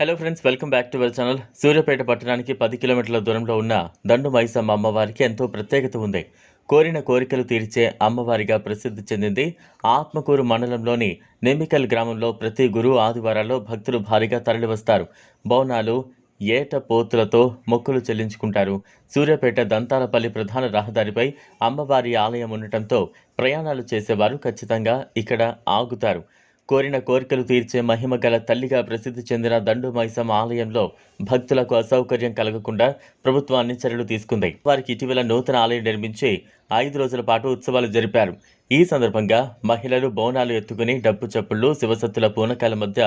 Hello friends welcome back to our channel Suryapet పట్టణానికి పది కిలోమీటర్ల దూరంలో ఉన్న దండు మైసమ్మ అమ్మవారికి ఎంతో ప్రత్యేకత ఉంది. కోరిన కోరికలు తీర్చే అమ్మవారిగా ప్రసిద్ధి చెందింది ఆత్మకూరు మండలంలోని నెమికల్ గ్రామంలో ప్రతి గురు ఆదివారాల్లో భక్తులు భారీగా తరలివస్తారు. బోనాలు ఏట పోతులతో మొక్కులు చెల్లించుకుంటారు. సూర్యాపేట దంతాలపల్లి ప్రధాన రహదారిపై అమ్మవారి ఆలయం ఉండటంతో ప్రయాణాలు చేసేవారు ఖచ్చితంగా ఇక్కడ ఆగుతారు. కోరిన కోరికలు తీర్చే మహిమ గల తల్లిగా ప్రసిద్ధి చెందిన దండుమైసమ్మ ఆలయంలో భక్తులకు అసౌకర్యం కలగకుండా ప్రభుత్వం అన్ని చర్యలు తీసుకుంది. వారికి ఇటీవల నూతన ఆలయం నిర్మించి ఐదు రోజుల పాటు ఉత్సవాలు జరిపారు. ఈ సందర్భంగా మహిళలు బోనాలు ఎత్తుకుని డప్పు చప్పుళ్ళు శివసత్తుల పూనకాల మధ్య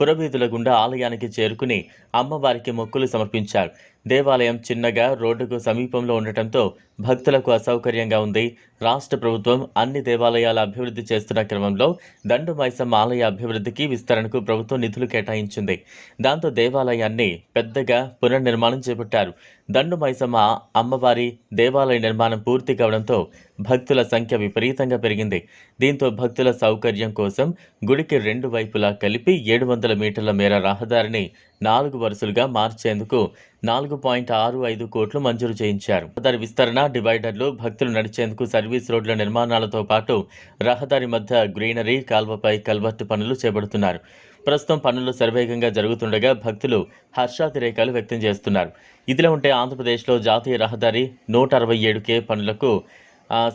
పురవీధుల గుండా ఆలయానికి చేరుకుని అమ్మవారికి మొక్కులు సమర్పించారు. దేవాలయం చిన్నగా రోడ్డుకు సమీపంలో ఉండటంతో భక్తులకు అసౌకర్యంగా ఉంది. రాష్ట్ర ప్రభుత్వం అన్ని దేవాలయాల అభివృద్ధి చేస్తున్న క్రమంలో దండు మైసమ్మ ఆలయ అభివృద్ధికి విస్తరణకు ప్రభుత్వం నిధులు కేటాయించింది. దాంతో దేవాలయాన్ని పెద్దగా పునర్నిర్మాణం చేపట్టారు. దండు మైసమ్మ అమ్మవారి దేవాలయ నిర్మాణం పూర్తి కావడంతో భక్తుల సంఖ్య విపరీతంగా పెరిగింది. దీంతో భక్తుల సౌకర్యం కోసం గుడికి రెండు వైపులా కలిపి ఏడు వందల మీటర్ల మేర రహదారిని నాలుగు వరుసలుగా మార్చేందుకు నాలుగు పాయింట్ ఆరు ఐదు కోట్లు మంజూరు చేయించారు. రహదారి విస్తరణ డివైడర్లు భక్తులు నడిచేందుకు సర్వీస్ రోడ్ల నిర్మాణాలతో పాటు రహదారి మధ్య గ్రీనరీ కాల్వపై కల్వర్టు పనులు చేపడుతున్నారు. ప్రస్తుతం పనులు శరవేగంగా జరుగుతుండగా భక్తులు హర్షాతిరేకాలు వ్యక్తం చేస్తున్నారు. ఇదిలా ఉంటే ఆంధ్రప్రదేశ్లో జాతీయ రహదారి నూట అరవై ఏడు కే పనులకు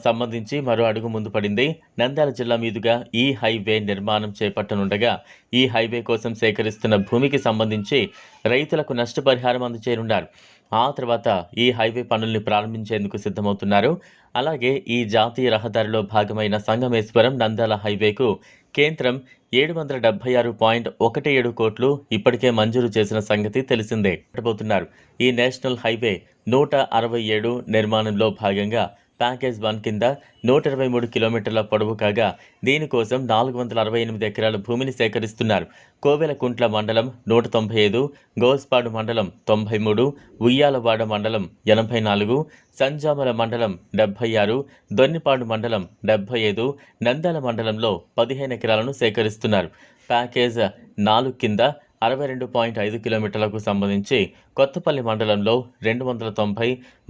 సంబంధించి మరో అడుగు ముందు పడింది. నంద్యాల జిల్లా మీదుగా ఈ హైవే నిర్మాణం చేపట్టనుండగా ఈ హైవే కోసం సేకరిస్తున్న భూమికి సంబంధించి రైతులకు నష్టపరిహారం అందజేయనున్నారు. ఆ తర్వాత ఈ హైవే పనుల్ని ప్రారంభించేందుకు సిద్ధమవుతున్నారు. అలాగే ఈ జాతీయ రహదారిలో భాగమైన సంగమేశ్వరం నంద్యాల హైవేకు కేంద్రం ఏడు వందల డెబ్బై ఆరు పాయింట్ ఒకటి ఏడు కోట్లు ఇప్పటికే మంజూరు చేసిన సంగతి తెలిసిందే. పెట్టబోతున్నారు. ఈ నేషనల్ హైవే నూట అరవై ఏడు నిర్మాణంలో భాగంగా ప్యాకేజ్ వన్ కింద నూట ఇరవై మూడు కిలోమీటర్ల పొడవు కాగా దీనికోసం నాలుగు వందల అరవై ఎనిమిది ఎకరాల భూమిని సేకరిస్తున్నారు. కోవెలకుంట్ల మండలం నూట తొంభై ఐదు గోస్పాడు మండలం తొంభై మూడు ఉయ్యాలవాడ మండలం ఎనభై నాలుగు సంజామల మండలం డెబ్బై ఆరు దొన్నిపాడు మండలం డెబ్బై ఐదు నంద్యాల మండలంలో పదిహేను ఎకరాలను సేకరిస్తున్నారు. ప్యాకేజ్ నాలుగు కింద అరవై రెండు పాయింట్ ఐదు కిలోమీటర్లకు సంబంధించి కొత్తపల్లి మండలంలో రెండు వందల తొంభై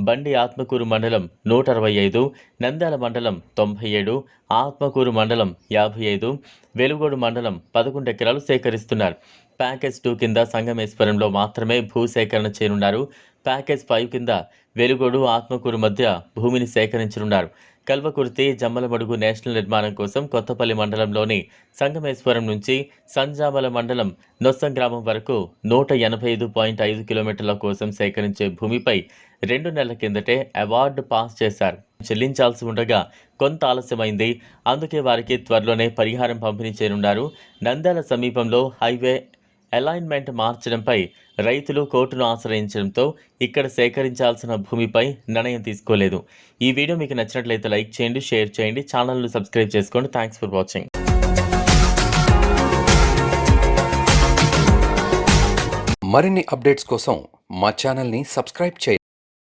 బండి ఆత్మకూరు మండలం నూట అరవై ఐదు నంద్యాల మండలం తొంభై ఏడు ఆత్మకూరు మండలం యాభై ఐదు వెలుగోడు మండలం పదకొండు ఎకరాలు సేకరిస్తున్నారు. ప్యాకేజ్ టూ కింద సంగమేశ్వరంలో మాత్రమే భూసేకరణ చేయనున్నారు. ప్యాకేజ్ ఫైవ్ కింద వెలుగోడు ఆత్మకూరు మధ్య భూమిని సేకరించనున్నారు. కల్వకుర్తి జమ్మలమడుగు నేషనల్ నిర్మాణం కోసం కొత్తపల్లి మండలంలోని సంగమేశ్వరం నుంచి సంజామల మండలం నొస్సం గ్రామం వరకు నూట ఎనభై ఐదు పాయింట్ ఐదు కిలోమీటర్ల కోసం సేకరించే భూమిపై రెండు నెలల కిందటే అవార్డు పాస్ చేశారు. చెల్లించాల్సి ఉండగా కొంత ఆలస్యమైంది. అందుకే వారికి త్వరలోనే పరిహారం పంపిణీ చేయనున్నారు. నంద్యాల సమీపంలో హైవే అలైన్మెంట్ మార్చడంపై రైతులు కోర్టును ఆశ్రయించడంతో ఇక్కడ సేకరించాల్సిన భూమిపై నిర్ణయం తీసుకోలేదు. ఈ వీడియో మీకు నచ్చినట్లయితే లైక్ చేయండి షేర్ చేయండి ఛానల్ను సబ్స్క్రైబ్ చేసుకోండి. థ్యాంక్స్ ఫర్ వాచింగ్ మరిన్ని అప్డేట్స్ కోసం మా ఛానల్ని సబ్స్క్రైబ్ చేయండి.